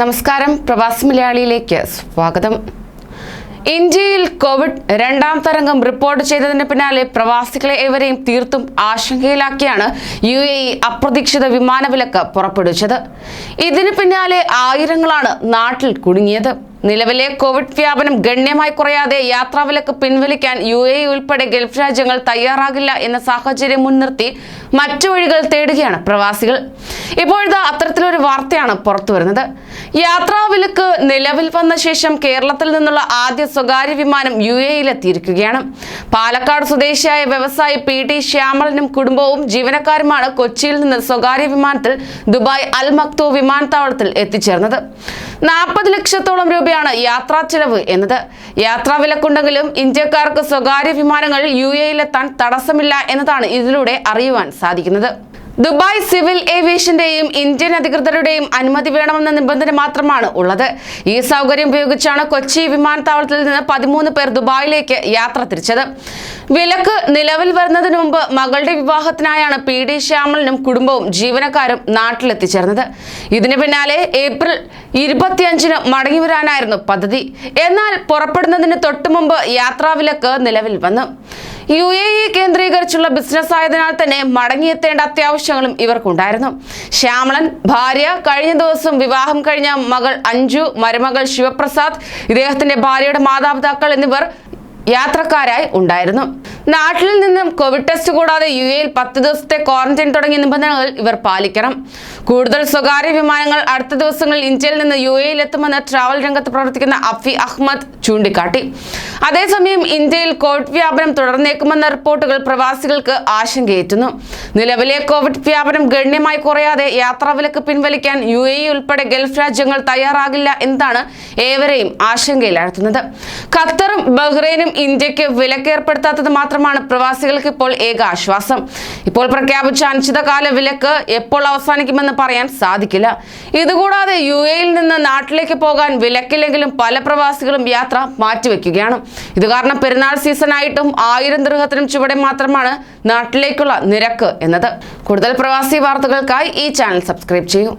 നമസ്കാരം. പ്രവാസി മലയാളിയിലേക്ക് സ്വാഗതം. ഇന്ത്യയിൽ കോവിഡ് രണ്ടാം തരംഗം റിപ്പോർട്ട് ചെയ്തതിന് പിന്നാലെ പ്രവാസികളെ ഏവരെയും തീർത്തും ആശങ്കയിലാക്കിയാണ് യു എ ഇ അപ്രതീക്ഷിത വിമാനവിലക്ക് പുറപ്പെടുവിച്ചത്. ഇതിന് പിന്നാലെ ആയിരങ്ങളാണ് നാട്ടിൽ കുടുങ്ങിയത്. നിലവിലെ കോവിഡ് വ്യാപനം ഗണ്യമായി കുറയാതെ യാത്രാവിലക്ക് പിൻവലിക്കാൻ യു എ ഉൾപ്പെടെ ഗൾഫ് രാജ്യങ്ങൾ തയ്യാറാകില്ല എന്ന സാഹചര്യം മുൻനിർത്തി മറ്റു വഴികൾ തേടുകയാണ് പ്രവാസികൾ. ഇപ്പോഴത്തെ അത്തരത്തിലൊരു വാർത്തയാണ് പുറത്തു വരുന്നത്. യാത്രാവിലക്ക് നിലവിൽ വന്ന ശേഷം കേരളത്തിൽ നിന്നുള്ള ആദ്യ സ്വകാര്യ വിമാനം യു എയിലെത്തിയിരിക്കുകയാണ് പാലക്കാട് സ്വദേശിയായ വ്യവസായി പി ടി ശ്യാമളനും കുടുംബവും ജീവനക്കാരുമാണ് കൊച്ചിയിൽ നിന്ന് സ്വകാര്യ വിമാനത്തിൽ ദുബായ് അൽ മക്തൂ വിമാനത്താവളത്തിൽ എത്തിച്ചേർന്നത്. നാൽപ്പത് ലക്ഷത്തോളം രൂപയാണ് യാത്രാ ചെലവ് എന്നത്. യാത്രാ വിലക്കുണ്ടെങ്കിലും ഇന്ത്യക്കാർക്ക് സ്വകാര്യ വിമാനങ്ങൾ യു എയിലെത്താൻ തടസ്സമില്ല എന്നതാണ് ഇതിലൂടെ അറിയുവാൻ സാധിക്കുന്നത്. ദുബായ് സിവിൽ ഏവിയേഷന്റെയും ഇന്ത്യൻ അധികൃതരുടെയും അനുമതി വേണമെന്ന നിബന്ധന മാത്രമാണ് ഉള്ളത്. ഈ സൗകര്യം ഉപയോഗിച്ചാണ് കൊച്ചി വിമാനത്താവളത്തിൽ നിന്ന് പതിമൂന്ന് പേർ ദുബായിലേക്ക് യാത്ര തിരിച്ചത്. വിലക്ക് നിലവിൽ വരുന്നതിന് മുമ്പ് മകളുടെ വിവാഹത്തിനായാണ് പി ഡി ശ്യാമലിനും കുടുംബവും ജീവനക്കാരും നാട്ടിലെത്തിച്ചേർന്നത്. ഇതിന് പിന്നാലെ ഏപ്രിൽ ഇരുപത്തിയഞ്ചിന് മടങ്ങി വരാനായിരുന്നു പദ്ധതി. എന്നാൽ പുറപ്പെടുന്നതിന് തൊട്ടുമുമ്പ് യാത്രാവിലക്ക് നിലവിൽ വന്നു. യു എ ഇ കേന്ദ്രീകരിച്ചുള്ള ബിസിനസ് ആയതിനാൽ തന്നെ മടങ്ങിയെത്തേണ്ട അത്യാവശ്യങ്ങളും ഇവർക്കുണ്ടായിരുന്നു. ശ്യാമളൻ ഭാര്യ കഴിഞ്ഞ ദിവസം വിവാഹം കഴിഞ്ഞ മകൾ അഞ്ജു മരുമകൾ ശിവപ്രസാദ് ഇദ്ദേഹത്തിന്റെ ഭാര്യയുടെ മാതാപിതാക്കൾ എന്നിവർ യാത്രക്കാരായി ഉണ്ടായിരുന്നു. നാട്ടിൽ നിന്നും കോവിഡ് ടെസ്റ്റ് കൂടാതെ യു എയിൽ പത്ത് ദിവസത്തെ ക്വാറന്റൈൻ തുടങ്ങിയ നിബന്ധനകൾ ഇവർ പാലിക്കണം. കൂടുതൽ സ്വകാര്യ വിമാനങ്ങൾ അടുത്ത ദിവസങ്ങളിൽ ഇന്ത്യയിൽ നിന്ന് യു എയിൽ എത്തുമെന്ന് ട്രാവൽ രംഗത്ത് പ്രവർത്തിക്കുന്ന അഫി അഹമ്മദ് ചൂണ്ടിക്കാട്ടി. അതേസമയം ഇന്ത്യയിൽ കോവിഡ് വ്യാപനം തുടർന്നേക്കുമെന്ന റിപ്പോർട്ടുകൾ പ്രവാസികൾക്ക് ആശങ്കയേറ്റുന്നു. നിലവിലെ കോവിഡ് വ്യാപനം ഗണ്യമായി കുറയാതെ യാത്രാവിലക്ക് പിൻവലിക്കാൻ യു എ ഉൾപ്പെടെ ഗൾഫ് രാജ്യങ്ങൾ തയ്യാറാകില്ല എന്നതാണ് ഏവരെയും ആശങ്കയിലാഴ്ത്തുന്നത്. ഖത്തറും ബഹ്റൈനും ഇന്ത്യയ്ക്ക് വിലക്കേർപ്പെടുത്താത്തത് മാത്രമാണ് പ്രവാസികൾക്ക് ഇപ്പോൾ ഏക ആശ്വാസം. ഇപ്പോൾ പ്രഖ്യാപിച്ച അനിശ്ചിതകാല വിലക്ക് എപ്പോൾ അവസാനിക്കുമെന്ന് പറയാൻ സാധിക്കില്ല. ഇതുകൂടാതെ യു എയിൽ നിന്ന് നാട്ടിലേക്ക് പോകാൻ വിലക്കില്ലെങ്കിലും പല പ്രവാസികളും യാത്ര മാറ്റിവെക്കുകയാണ്. ഇത് കാരണം പെരുന്നാൾ സീസണായിട്ടും ആയിരം ദൃഹത്തിനും ചുവടെ മാത്രമാണ് നാട്ടിലേക്കുള്ള നിരക്ക് എന്നത്. കൂടുതൽ പ്രവാസി വാർത്തകൾക്കായി ഈ ചാനൽ സബ്സ്ക്രൈബ് ചെയ്യൂ.